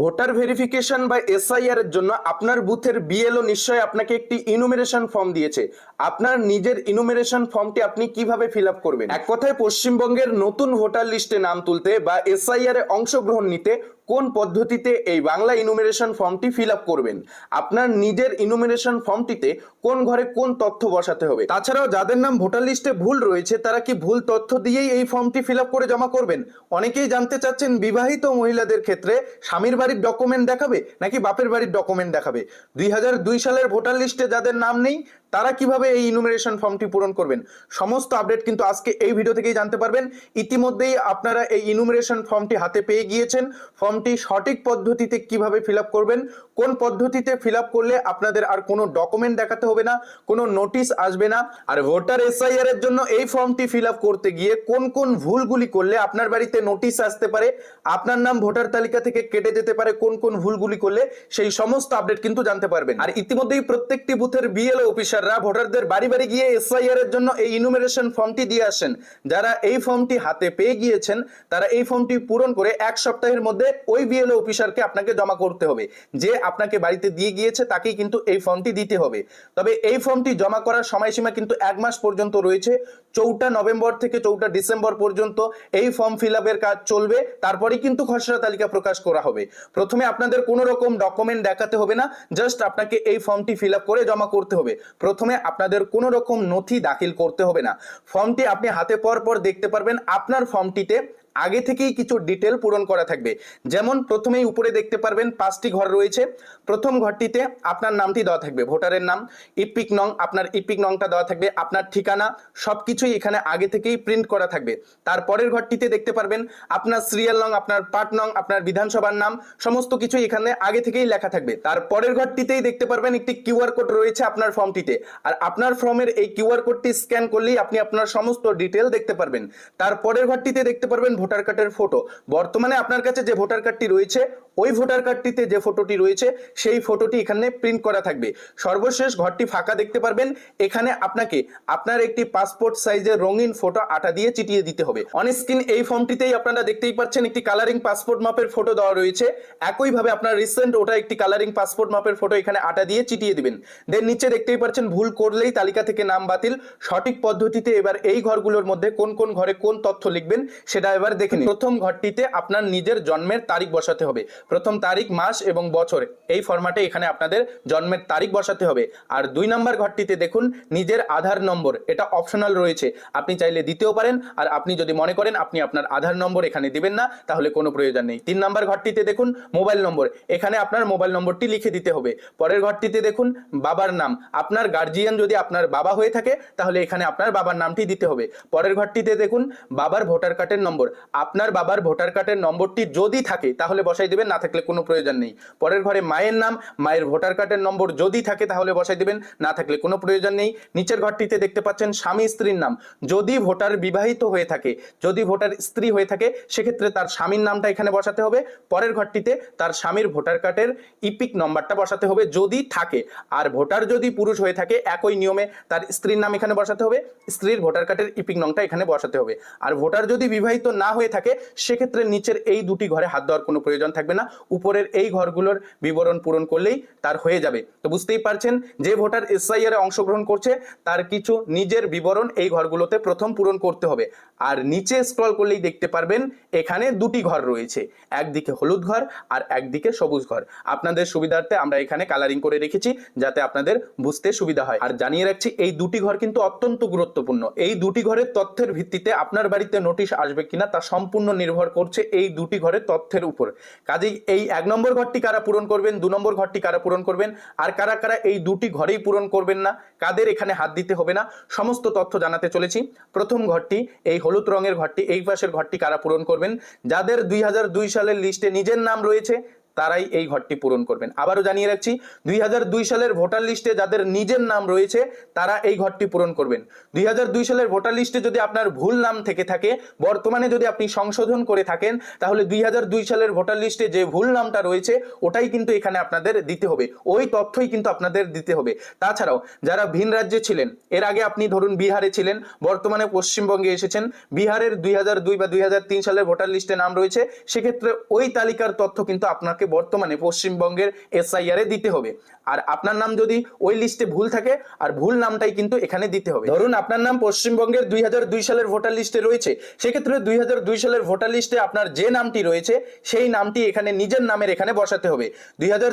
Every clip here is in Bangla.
ভোটার ভেরিফিকেশন বা এসআইআর এর জন্য আপনার বুথের বিএলও নিশ্চয়ই আপনাকে একটি ইনুমেরেশন ফর্ম দিয়েছে। আপনার নিজের ইনুমেরেশন ফর্মটি আপনি কীভাবে ফিল করবেন? এক কথায় পশ্চিমবঙ্গের নতুন ভোটার লিস্টে নাম তুলতে বা এসআইআর এ অংশগ্রহণ নিতে কোন পদ্ধতিতে এই বাংলা ইনুমেরেশন ফর্মটি ফিল আপ করবেন? আপনার নিজের ইনুমেরেশন ফর্মটিতে কোন ঘরে কোন তথ্য বসাতে হবে? তাছাড়াও যাদের নাম ভোটার লিস্টে ভুল রয়েছে, তারা কি ভুল তথ্য দিয়েই এই ফর্মটি ফিল করে জমা করবেন? অনেকেই জানতে চাচ্ছেন বিবাহিত মহিলাদের ক্ষেত্রে স্বামীর বাড়ির ডকুমেন্ট দেখাবে নাকি বাপের বাড়ির ডকুমেন্ট দেখাবে? দুই হাজার দুই সালের ভোটার লিস্টে যাদের নাম নেই তারা কীভাবে এই ইনুমেরেশন ফর্মটি পূরণ করবেন? সমস্ত আপডেট কিন্তু আজকে এই ভিডিও থেকেই জানতে পারবেন। ইতিমধ্যেই আপনারা এই ইনুমেরেশন ফর্মটি হাতে পেয়ে গিয়েছেন। ফর্মটি সঠিক পদ্ধতিতে কীভাবে ফিল করবেন? কোন পদ্ধতিতে ফিল করলে আপনাদের আর কোনো ডকুমেন্ট দেখাতে হবে না, কোনো নোটিশ আসবে না? আর ভোটার এসআইআর এর জন্য এই ফর্মটি ফিল করতে গিয়ে কোন কোন ভুলগুলি করলে আপনার বাড়িতে নোটিশ আসতে পারে, আপনার নাম, ভোটার তালিকা থেকে কেটে যেতে পারে, কোন কোন ভুলগুলি করলে সেই সমস্ত আপডেট কিন্তু জানতে পারবেন। আর ইতিমধ্যেই প্রত্যেকটি বুথের বিএলও অফিসাররা ভোটারদের বাড়ি বাড়ি গিয়ে এসআইআর এর জন্য এই ইনুমেরেশন ফর্মটি দিয়ে আসেন। যারা এই ফর্মটি হাতে পেয়ে গিয়েছেন, তারা এই ফর্মটি পূরণ করে এক সপ্তাহের মধ্যে ওই বিএলও অফিসারকে আপনাকে জমা করতে হবে। যে আপনাকে বাড়িতে দিয়ে গিয়েছে, তাকেই কিন্তু এই ফর্মটি দিতে হবে। তবে এই ফর্মটি জমা করার সময়সীমা কিন্তু এক মাস পর্যন্ত রয়েছে। চৌঠা নভেম্বর থেকে চৌঠা ডিসেম্বর পর্যন্ত এই ফর্ম ফিল কাজ চলবে। তারপরেই কিন্তু খসড়া তালিকা প্রকাশ করা হবে। প্রথমে আপনাদের কোনো রকম ডকুমেন্ট দেখাতে হবে না। জাস্ট আপনাকে এই ফর্মটি ফিল করে জমা করতে হবে। প্রথমে আপনাদের কোনো রকম নথি দাখিল করতে হবে না। ফর্মটি আপনি হাতে পর পর দেখতে পারবেন। আপনার ফর্মটিতে আগে থেকেই কিছু ডিটেল পূরণ করা থাকবে। যেমন প্রথমেই উপরে দেখতে পারবেন পাঁচটি ঘর রয়েছে। প্রথম ঘরটিতে আপনার নামটি দেওয়া থাকবে, ভোটারের নাম। ইপিক নং, আপনার ইপিক নংটা দেওয়া থাকবে, আপনার ঠিকানা, সবকিছুই এখানে আগে থেকেই প্রিন্ট করা থাকবে। তারপরের ঘরটিতে দেখতে পারবেন আপনার সিরিয়াল নং, আপনার পার্ট নং, আপনার বিধানসভার নাম, সমস্ত কিছুই এখানে আগে থেকেই লেখা থাকবে। তারপরের ঘরটিতেই দেখতে পারবেন একটি কিউআর কোড রয়েছে আপনার ফর্মটিতে আর আপনার ফর্মের এই কিউআর কোডটি স্ক্যান করলেই আপনি আপনার সমস্ত ডিটেল দেখতে পারবেন। তারপরের ঘরটিতে দেখতে পারবেন ভোটার কার্ডের ফটো বর্তমানে আপনার কাছে যে ভোটার কার্ডটি রয়েছে, ওই ভোটার কার্ডটিতে যে ফটোটি রয়েছে, সেই ফটোটি এখানে প্রিন্ট করা থাকবে। সর্বশেষ ঘরটি ফাঁকা দেখতে পারবেন। এখানে আপনাকে আপনার একটি পাসপোর্ট সাইজের রঙিন ফটো আটা দিয়ে চিটিয়ে দিতে হবে। অন স্ক্রিন এই ফর্মটিতেই আপনারা দেখতেই পাচ্ছেন একটি কালারিং পাসপোর্ট মাপের ফটো দেওয়া রয়েছে। একইভাবে আপনার রিসেন্ট ওটা একটি কালারিং পাসপোর্ট মাপের ফটো এখানে আটা দিয়ে চিটিয়ে দিবেন। দেন নিচে দেখতেই পাচ্ছেন ভুল করলেই তালিকা থেকে নাম বাতিল। সঠিক পদ্ধতিতে এবার এই ঘরগুলোর মধ্যে কোন কোন ঘরে কোন তথ্য লিখবেন, সেটা এবার দেখে নিন। প্রথম ঘরটিতে আপনার নিজের জন্মের তারিখ বসাতে হবে। প্রথম তারিখ, মাস এবং বছর। এই ফরম্যাটে এখানে আপনাদের জন্মের তারিখ বসাতে হবে। আর দুই নম্বর ঘরটিতে দেখুন, নিজের আধার নম্বর। এটা অপশনাল রয়েছে। আপনি চাইলে দিতেও পারেন। আর আপনি যদি মনে করেন আপনি আপনার আধার নম্বর এখানে দিবেন না, তাহলে কোনো প্রয়োজন নেই। তিন নম্বর ঘরটিতে দেখুন মোবাইল নম্বর। এখানে আপনার মোবাইল নম্বরটি লিখে দিতে হবে। পরের ঘরটিতে দেখুন, বাবার নাম। আপনার গার্জিয়ান যদি আপনার বাবা হয়ে থাকে, তাহলে এখানে আপনার বাবার নামটি দিতে হবে। পরের ঘরটিতে দেখুন, বাবার ভোটার কার্ডের নম্বর। আপনার বাবার ভোটার কার্ডের নম্বরটি যদি থাকে, তাহলে বসাই দেবেন, না থাকলে কোনো প্রয়োজন নেই। পরের ঘরে মায়ের নাম, মায়ের ভোটার কার্ডের নম্বর যদি থাকে, তাহলে বসাই দেবেন, না থাকলে কোনো প্রয়োজন নেই। নিচের ঘরটিতে দেখতে পাচ্ছেন স্বামী স্ত্রীর নাম। যদি ভোটার বিবাহিত হয়ে থাকে, যদি ভোটার স্ত্রী হয়ে থাকে, সেক্ষেত্রে তার স্বামীর নামটা এখানে বসাতে হবে। পরের ঘরটিতে তার স্বামীর ভোটার কার্ডের ইপিক নম্বরটা বসাতে হবে, যদি থাকে। আর ভোটার যদি পুরুষ হয়ে থাকে, একই নিয়মে তার স্ত্রীর নাম এখানে বসাতে হবে। স্ত্রীর ভোটার কার্ডের ইপিক নংটা এখানে বসাতে হবে। আর ভোটার যদি বিবাহিত না হয়ে থাকে, সেক্ষেত্রে নিচের এই দুটি ঘরে হাত দেওয়ার কোনো প্রয়োজন থাকবে না। উপরের এই ঘরগুলোর বিবরণ পূরণ করলেই তার হয়ে যাবে। তো বুঝতেই পারছেন, যে ভোটার এসআইআর এ অংশগ্রহণ করছে, তার কিছু নিজের বিবরণ এই ঘরগুলোতে প্রথম পূরণ করতে হবে। আর নিচে স্ক্রল করলেই দেখতে পারবেন, এখানে দুটি ঘর রয়েছে। একদিকে হলুদ ঘর আর একদিকে সবুজ ঘর। আপনাদের সুবিধার্থে আমরা এখানে কালারিং করে রেখেছি, যাতে আপনাদের বুঝতে সুবিধা হয়। আর জানিয়ে রাখছি, এই দুটি ঘর কিন্তু অত্যন্ত গুরুত্বপূর্ণ। এই দুটি ঘরের তথ্যের ভিত্তিতে আপনার বাড়িতে নোটিশ আসবে কিনা সম্পূর্ণ নির্ভর করছে এই দুটি ঘরের তথ্যের উপর। কাজেই এই এক নম্বর ঘরটি কারা পূরণ করবেন, দু নম্বর ঘরটি কারা পূরণ করবেন, আর কারা কারা এই দুটি ঘরেই পূরণ করবেন না, কাদের এখানে হাত দিতে হবে না, সমস্ত তথ্য জানাতে চলেছি। প্রথম ঘরটি, এই হলুদ রঙের ঘরটি, এই পাশের ঘরটি কারা পূরণ করবেন, যাদের দুই হাজার দুই সালের লিস্টে নিজের নাম রয়েছে তারাই এই ঘরটি পূরণ করবেন। আবারও জানিয়ে রাখছি, দুই হাজার দুই সালের ভোটার লিস্টে যাদের নিজের নাম রয়েছে, তারা এই ঘরটি পূরণ করবেন। দুই হাজার দুই সালের ভোটার লিস্টে যদি আপনার ভুল নাম থেকে থাকে, বর্তমানে যদি আপনি সংশোধন করে থাকেন, তাহলে দুই হাজার দুই সালের ভোটার লিস্টে যে ভুল নামটা রয়েছে, ওটাই কিন্তু এখানে আপনাদের দিতে হবে। ওই তথ্যই কিন্তু আপনাদের দিতে হবে। তাছাড়াও, যারা ভিন রাজ্যে ছিলেন, এর আগে আপনি ধরুন বিহারে ছিলেন, বর্তমানে পশ্চিমবঙ্গে এসেছেন, বিহারের দুই হাজার দুই বা দুই হাজার তিন সালের ভোটার লিস্টে নাম রয়েছে, সেক্ষেত্রে ওই তালিকার তথ্য কিন্তু আপনাকে বর্তমানে পশ্চিমবঙ্গের এসআইআর এ দিতে হবে। আর আপনার নাম যদি ওই লিস্টে ভুল থাকে, আর ভুল নামটাই কিন্তু এখানে দিতে হবে। ধরুন আপনার নাম পশ্চিমবঙ্গের দুই সালের ভোটার লিস্টে রয়েছে, সেক্ষেত্রে দুই সালের ভোটার লিস্টে আপনার যে নামটি রয়েছে, সেই নামটি এখানে নিজের নামের এখানে বসাতে হবে।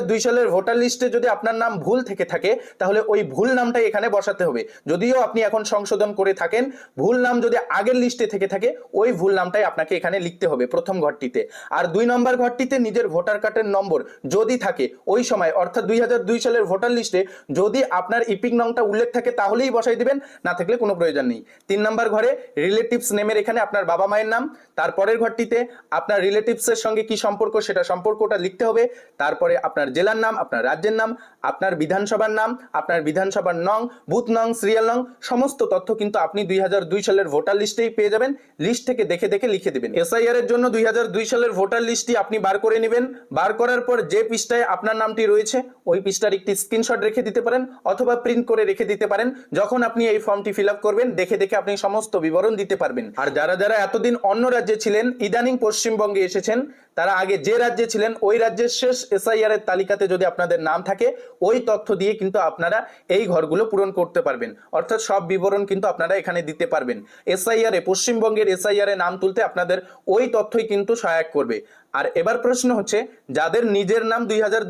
দুই সালের ভোটার লিস্টে যদি আপনার নাম ভুল থেকে থাকে, তাহলে ওই ভুল নামটাই এখানে বসাতে হবে। যদিও আপনি এখন সংশোধন করে থাকেন, ভুল নাম যদি আগের লিস্টে থেকে থাকে, ওই ভুল নামটাই আপনাকে এখানে লিখতে হবে প্রথম ঘরটিতে। আর দুই নম্বর ঘরটিতে নিজের ভোটার কার্ডের নম্বর যদি থাকে, ওই সময়, অর্থাৎ দুই সালের ভোটার লিস্টে যদি আপনার ইপিক নংটা উল্লেখ থাকে, তাহলেই বসাই দিবেন, না থাকলে কোনো প্রয়োজন নেই। তিন নম্বর ঘরে রিলেটিভস নেমের এখানে আপনার বাবা মায়ের নাম, তারপরের ঘরটিতে আপনার রিলেটিভসের সঙ্গে কি সম্পর্ক, সেটা সম্পর্কটা লিখতে হবে। তারপরে আপনার জেলার নাম, আপনার রাজ্যের নাম, আপনার বিধানসভার নাম, আপনার বিধানসভার নং, বুথ নং, সিরিয়াল নং, সমস্ত তথ্য কিন্তু আপনি দুই হাজার দুই সালের ভোটার লিস্টেই পেয়ে যাবেন। লিস্ট থেকে দেখে দেখে লিখে দেবেন। এসআইআর এর জন্য দুই হাজার দুই সালের ভোটার লিস্টটি আপনি বার করে নেবেন, বার করার পর যে পৃষ্ঠায় আপনার নামটি রয়েছে, ওই পৃষ্ঠার একটি স্ক্রিনশট রেখে দিতে পারেন অথবা প্রিন্ট করে রেখে দিতে পারেন। যখন আপনি এই ফর্মটি ফিল করবেন, দেখে দেখে আপনি সমস্ত বিবরণ দিতে পারবেন। আর যারা যারা এতদিন অন্য রাজ্যে ছিলেন, ইদানিং পশ্চিমবঙ্গে এসেছেন, তারা আগে যে রাজ্যে ছিলেন, ওই রাজ্যের শেষ এসআইআর এর তালিকাতে যদি আপনাদের নাম থাকে, ওই তথ্য দিয়ে কিন্তু আপনারা এই ঘরগুলো পূরণ করতে পারবেন। অর্থাৎ সব বিবরণ কিন্তু আপনারা এখানে দিতে পারবেন। এসআইআর এ, পশ্চিমবঙ্গের এসআইআর এ নাম তুলতে আপনাদের ওই তথ্যই কিন্তু সহায়ক করবে। আর এবার প্রশ্ন হচ্ছে, যাদের নিজের নাম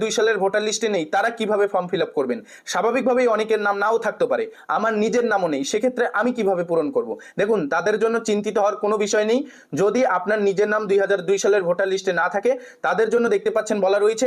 দুই সালের ভোটার লিস্টে নেই, তারা কীভাবে ফর্ম ফিল করবেন? স্বাভাবিকভাবেই অনেকের নাম নাও থাকতে পারে, আমার নিজের নামও নেই, সেক্ষেত্রে আমি কীভাবে পূরণ করব? দেখুন, তাদের জন্য চিন্তিত হওয়ার কোনো বিষয় নেই, যদি আপনার নিজের নাম দুই সালের ভোটার লিস্টে না থাকে, তাদের জন্য দেখতে পাচ্ছেন বলা রয়েছে,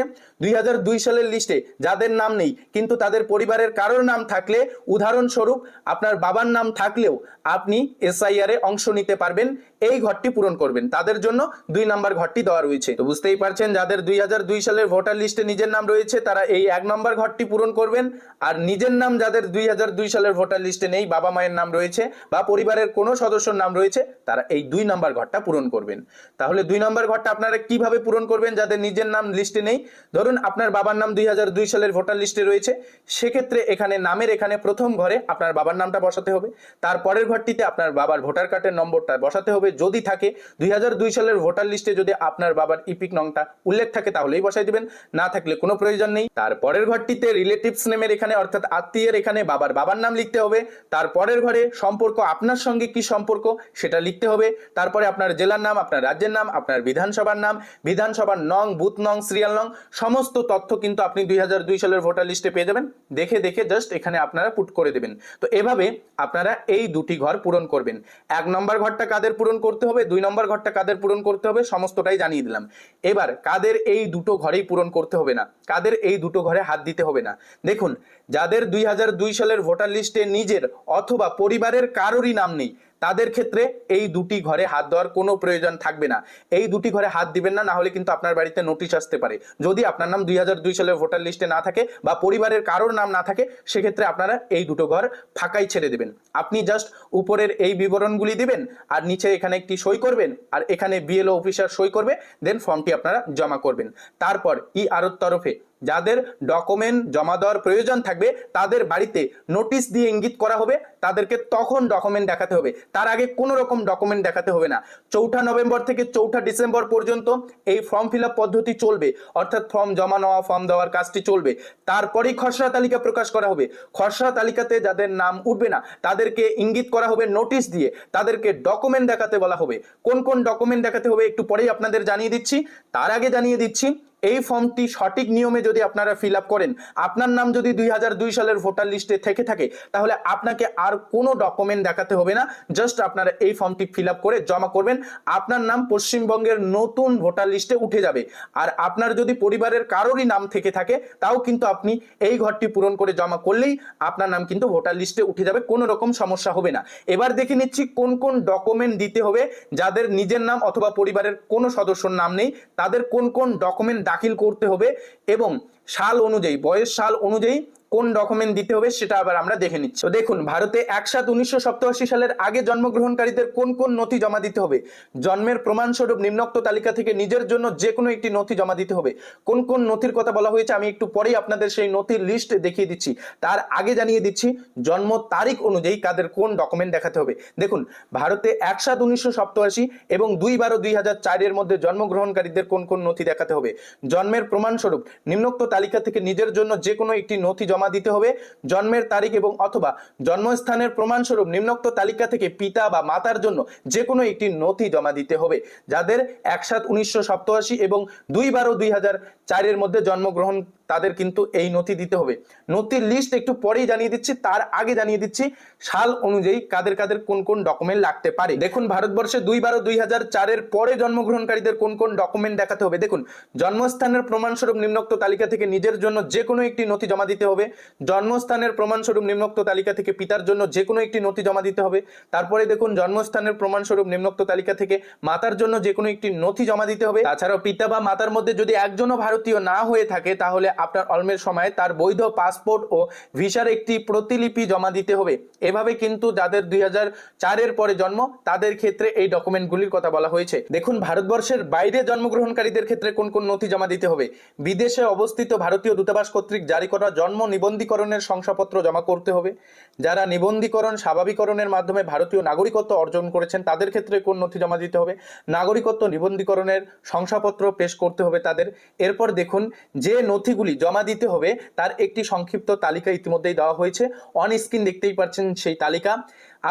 দুই সালের লিস্টে যাদের নাম নেই, কিন্তু তাদের পরিবারের কারোর নাম থাকলে, উদাহরণস্বরূপ আপনার বাবার নাম থাকলেও আপনি এসআইআর অংশ নিতে পারবেন এই ঘরটি পূরণ করবেন। তাদের জন্য দুই নাম্বার ঘরটি দেওয়া রয়েছে। তো বুঝতেই পারছেন, যাদের দুই হাজার দুই সালের ভোটার লিস্টে নিজের নাম রয়েছে, তারা এই এক নম্বর ঘরটি পূরণ করবেন। আর নিজের নাম যাদের দুই হাজার দুই সালের ভোটার লিস্টে নেই, বাবা মায়ের নাম রয়েছে বা পরিবারের কোনো সদস্যর নাম রয়েছে, তারা এই দুই নাম্বার ঘরটা পূরণ করবেন। তাহলে দুই নম্বর ঘরটা আপনারা কীভাবে পূরণ করবেন যাদের নিজের নাম লিস্টে নেই? ধরুন আপনার বাবার নাম দুই হাজার দুই সালের ভোটার লিস্টে রয়েছে, সেক্ষেত্রে এখানে নামের এখানে প্রথম ঘরে আপনার বাবার নামটা বসাতে হবে। তারপরের ঘরটিতে আপনার বাবার ভোটার কার্ডের নম্বরটা বসাতে হবে। যদি থাকে, দুই হাজার দুই সালের ভোটার লিস্টে যদি আপনার বাবার ইপিক নংটা উল্লেখ থাকে, তাহলেই বসাই দিবেন। না থাকলে কোনো প্রয়োজন নেই। তারপরের ঘরটিতে রিলেটিভস নেমের এখানে, অর্থাৎ আত্মীয়ের এখানে বাবার বাবার নাম লিখতে হবে। তারপরের ঘরে সম্পর্ক, আপনার সঙ্গে কি সম্পর্ক, সেটা লিখতে হবে। তারপরে আপনার জেলার নাম, আপনার রাজ্যের নাম, আপনার বিধানসভার নাম, বিধানসভার নং, বুথ নং, সিরিয়াল নং, সমস্ত তথ্য কিন্তু আপনি দুই হাজার দুই সালের ভোটার লিস্টে পেয়ে যাবেন। দেখে দেখে জাস্ট এখানে আপনারা পুট করে দেবেন। তো এভাবে আপনারা এই দুটি ঘর পূরণ করবেন। এক নম্বর ঘরটা কাদের পূরণ করতে হবে, দুই নম্বর ঘরটা কাদের পূরণ করতে হবে সমস্তটাই জানিয়ে দিলাম। এবার কাদের এই দুটো ঘরেই পূরণ করতে হবে না, কাদের এই দুটো ঘরে হাত দিতে হবে না। দেখুন, যাদের দুই হাজার দুই সালের ভোটার লিস্টে নিজের অথবা পরিবারের কারোরই নাম নেই তাদের ক্ষেত্রে এই দুটি ঘরে হাত দেওয়ার কোনো প্রয়োজন থাকবে না। এই দুটি ঘরে হাত দিবেন না না হলে কিন্তু আপনার বাড়িতে নোটিশ আসতে পারে। যদি আপনার নাম দুই সালের ভোটার লিস্টে না থাকে বা পরিবারের কারোর নাম না থাকে, সেক্ষেত্রে আপনারা এই দুটো ঘর ফাঁকাই ছেড়ে দেবেন। আপনি জাস্ট উপরের এই বিবরণগুলি দিবেন আর নিচে এখানে একটি সই করবেন আর এখানে বিএলও অফিসার সই করবে দেন ফর্মটি আপনারা জমা করবেন। তারপর ই আরোর তরফে যাদের ডকুমেন্ট জমা দেওয়ার প্রয়োজন থাকবে, তাদের বাড়িতে নোটিশ দিয়ে ইঙ্গিত করা হবে, তাদেরকে তখন ডকুমেন্ট দেখাতে হবে। তার আগে কোনো রকম ডকুমেন্ট দেখাতে হবে না। চৌঠা নভেম্বর থেকে চৌঠা ডিসেম্বর পর্যন্ত এই ফর্ম ফিল পদ্ধতি চলবে। অর্থাৎ ফর্ম জমা নেওয়া ফর্ম দেওয়ার কাজটি চলবে। তারপরেই খসড়া তালিকা প্রকাশ করা হবে। খসড়া তালিকাতে যাদের নাম উঠবে না, তাদেরকে ইঙ্গিত করা হবে নোটিশ দিয়ে। তাদেরকে ডকুমেন্ট দেখাতে বলা হবে। কোন কোন ডকুমেন্ট দেখাতে হবে একটু পরেই আপনাদের জানিয়ে দিচ্ছি। তার আগে জানিয়ে দিচ্ছি এই ফর্মটি সঠিক নিয়মে যদি আপনারা ফিল আপ করেন, আপনার নাম যদি দুই হাজার দুই সালের ভোটার লিস্টে থেকে থাকে, তাহলে আপনাকে আর কোনো ডকুমেন্ট দেখাতে হবে না। জাস্ট আপনারা এই ফর্মটি ফিল করে জমা করবেন। আপনার নাম পশ্চিমবঙ্গের নতুন ভোটার লিস্টে উঠে যাবে। আর আপনার যদি পরিবারের কারোরই নাম থেকে থাকে, তাও কিন্তু আপনি এই ঘরটি পূরণ করে জমা করলেই আপনার নাম কিন্তু ভোটার লিস্টে উঠে যাবে, কোনো রকম সমস্যা হবে না। এবার দেখে নিচ্ছি কোন কোন ডকুমেন্ট দিতে হবে, যাদের নিজের নাম অথবা পরিবারের কোনো সদস্যর নাম নেই, তাদের কোন কোন ডকুমেন্ট দাখিল করতে হবে এবং সাল অনুযায়ী বয়স সাল অনুযায়ী কোন ডকুমেন্ট দিতে হবে সেটা আবার আমরা দেখে নিচ্ছি। তো দেখুন, ভারতে একসাথ উনিশশো সালের আগে জন্মগ্রহণকারীদের কোন কোন নথি জমা দিতে হবে? জন্মের প্রমাণস্বরূপ নিম্নোক্ত তালিকা থেকে নিজের জন্য যে কোনো একটি নথি জমা দিতে হবে। কোন কোন নথির কথা বলা হয়েছে আমি একটু পরেই আপনাদের সেই নথির লিস্ট দেখিয়ে দিচ্ছি। তার আগে জানিয়ে দিচ্ছি, জন্ম তারিখ অনুযায়ী কাদের কোন ডকুমেন্ট দেখাতে হবে। দেখুন, ভারতে একসাথ উনিশশো সপ্তাশি এবং দুই বারো দুই হাজার চারের মধ্যে জন্মগ্রহণকারীদের কোন কোন নথি দেখাতে হবে? জন্মের প্রমাণস্বরূপ নিম্নোক্ত তালিকা থেকে নিজের জন্য যে কোনো একটি নথি জমা দিতে হবে। জন্মের তারিখ এবং অথবা জন্মস্থানের প্রমাণস্বরূপ নিম্নোক্ত তালিকা থেকে পিতা বা মাতার জন্য যে কোনো একটি নথি জমা দিতে হবে, যাদের এক সাত উনিশশো এবং দুই বারো দুই হাজার চারের মধ্যে জন্মগ্রহণ তাদের কিন্তু এই নথি দিতে হবে। নথির লিস্ট একটু পরেই জানিয়ে দিচ্ছি, তার আগে জানিয়ে দিচ্ছি সাল অনুযায়ী কাদের কাদের কোন কোন ডকুমেন্ট লাগতে পারে। দেখুন, ভারতবর্ষে দুই বারো দুই হাজার চারের পরে জন্মগ্রহণকারীদের কোন কোন ডকুমেন্ট দেখাতে হবে। দেখুন, জন্মস্থানের প্রমাণস্বরূপ নিম্নোক্ত তালিকা থেকে নিজের জন্য যে কোনো একটি নথি জমা দিতে হবে। জন্মস্থানের প্রমাণস্বরূপ নিম্নোক্ত তালিকা থেকে পিতার জন্য যে কোনো একটি নথি জমা দিতে হবে। তারপরে দেখুন, জন্মস্থানের প্রমাণস্বরূপ নিম্নোক্ত তালিকা থেকে মাতার জন্য যে কোনো একটি নথি জমা দিতে হবে। তাছাড়াও পিতা বা মাতার মধ্যে যদি একজনও ভারতীয় না হয়ে থাকে, তাহলে আপনার অলমের সময় তার বৈধ পাসপোর্ট ও ভিসার একটি প্রতিলিপি জমা দিতে হবে। এভাবে কিন্তু যাদের দুই চারের পরে জন্ম, তাদের ক্ষেত্রে এই ডকুমেন্টগুলির কথা বলা হয়েছে। দেখুন, ভারতবর্ষের বাইরে জন্মগ্রহণকারীদের ক্ষেত্রে কোন কোন নথি জমা দিতে হবে? বিদেশে অবস্থিত ভারতীয় দূতাবাস কর্তৃক জারি করা জন্ম নিবন্ধীকরণের শংসাপত্র জমা করতে হবে। যারা নিবন্ধীকরণ স্বাভাবিকরণের মাধ্যমে ভারতীয় নাগরিকত্ব অর্জন করেছেন, তাদের ক্ষেত্রে কোন নথি জমা দিতে হবে? নাগরিকত্ব নিবন্ধীকরণের শংসাপত্র পেশ করতে হবে তাদের। এরপর দেখুন, যে নথিগুলি জমা দিতে হবে, তার একটি সংক্ষিপ্ত তালিকা ইতিমধ্যেই দেওয়া হয়েছে। অন স্ক্রিন দেখতেই পাচ্ছেন সেই তালিকা।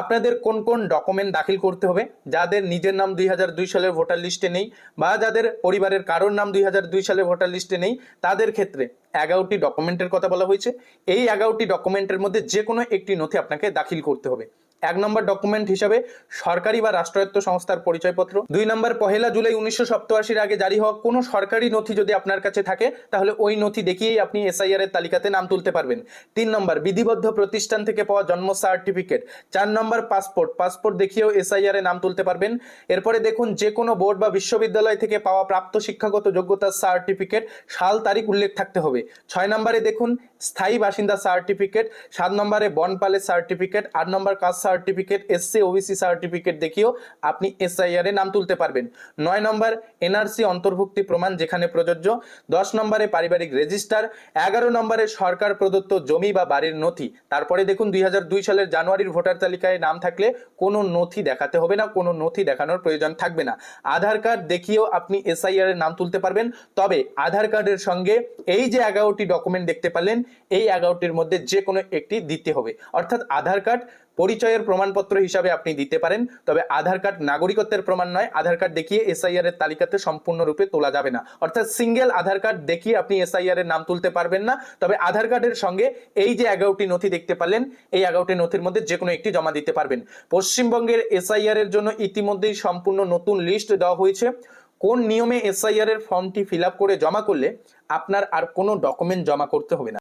আপনাদের কোন কোন ডকুমেন্ট দাখিল করতে হবে, যাদের নিজের নাম দুই হাজার দুই সালের ভোটার লিস্টে নেই বা যাদের পরিবারের কারোর নাম দুই হাজার দুই সালের ভোটার লিস্টে নেই, তাদের ক্ষেত্রে এগারোটি ডকুমেন্টের কথা বলা হয়েছে। এই এগারোটি ডকুমেন্টের মধ্যে যে কোনো একটি নথি আপনাকে দাখিল করতে হবে। এক নম্বর ডকুমেন্ট হিসাবে সরকারি বা রাষ্ট্রায়ত্ত সংস্থার পরিচয়পত্র। দুই নম্বর, পহেলা জুলাই উনিশশো সপ্তাশির আগে জারি হওয়া কোনো সরকারি নথি যদি আপনার কাছে থাকে, তাহলে ওই নথি দেখিয়েই আপনি এসআইআর এর তালিকাতে নাম তুলতে পারবেন। তিন নম্বর, বিধিবদ্ধ প্রতিষ্ঠান থেকে পাওয়া জন্ম সার্টিফিকেট চার নম্বর পাসপোর্ট পাসপোর্ট দেখিয়েও এসআইআর এ নাম তুলতে পারবেন। এরপরে দেখুন, যে কোনো বোর্ড বা বিশ্ববিদ্যালয় থেকে পাওয়া প্রাপ্ত শিক্ষাগত যোগ্যতার সার্টিফিকেট সাল তারিখ উল্লেখ থাকতে হবে। ছয় নম্বরে দেখুন, স্থায়ী বাসিন্দা সার্টিফিকেট সাত নম্বরে বনপালের সার্টিফিকেট আট number caste certificate SC OBC certificate দেখিয়েও আপনি এসআইআর এ নাম তুলতে পারবেন। নয় নম্বর এনআরসি অন্তর্ভুক্তি প্রমাণ যেখানে প্রযোজ্য। দশ নম্বরে পারিবারিক রেজিস্টার। এগারো নম্বরে সরকার প্রদত্ত জমি বা বাড়ির নথি। তারপরে দেখুন দুই সালের জানুয়ারির ভোটার তালিকায় নাম থাকলে কোনো নথি দেখাতে হবে না, কোনো নথি দেখানোর প্রয়োজন থাকবে না। আধার কার্ড দেখিয়েও আপনি এসআইআর এর নাম তুলতে পারবেন। তবে আধার কার্ডের সঙ্গে এই যে এগারোটি ডকুমেন্ট দেখতে পারলেন, এই এগারোটির মধ্যে যে কোনো একটি দিতে হবে। অর্থাৎ আধার কার্ড পরিচয়ের প্রমাণপত্র হিসাবে আপনি দিতে পারেন, তবে আধার কার্ড নাগরিকত্বের প্রমাণ নয়। আধার কার্ড দেখিয়ে এসআইআর এর তালিকাতে সম্পূর্ণরূপে তোলা যাবে না। অর্থাৎ সিঙ্গেল আধার কার্ড দেখিয়ে আপনি এসআইআর এর নাম তুলতে পারবেন না। তবে আধার কার্ডের সঙ্গে এই যে এগারোটি নথি দেখতে পারলেন, এই এগারোটি নথির মধ্যে যে কোনো একটি জমা দিতে পারবেন। পশ্চিমবঙ্গের এসআইআর এর জন্য ইতিমধ্যেই সম্পূর্ণ নতুন লিস্ট দেওয়া হয়েছে। কোন নিয়মে এসআইআর এর ফর্মটি ফিল করে জমা করলে আপনার আর কোনো ডকুমেন্ট জমা করতে হবে না।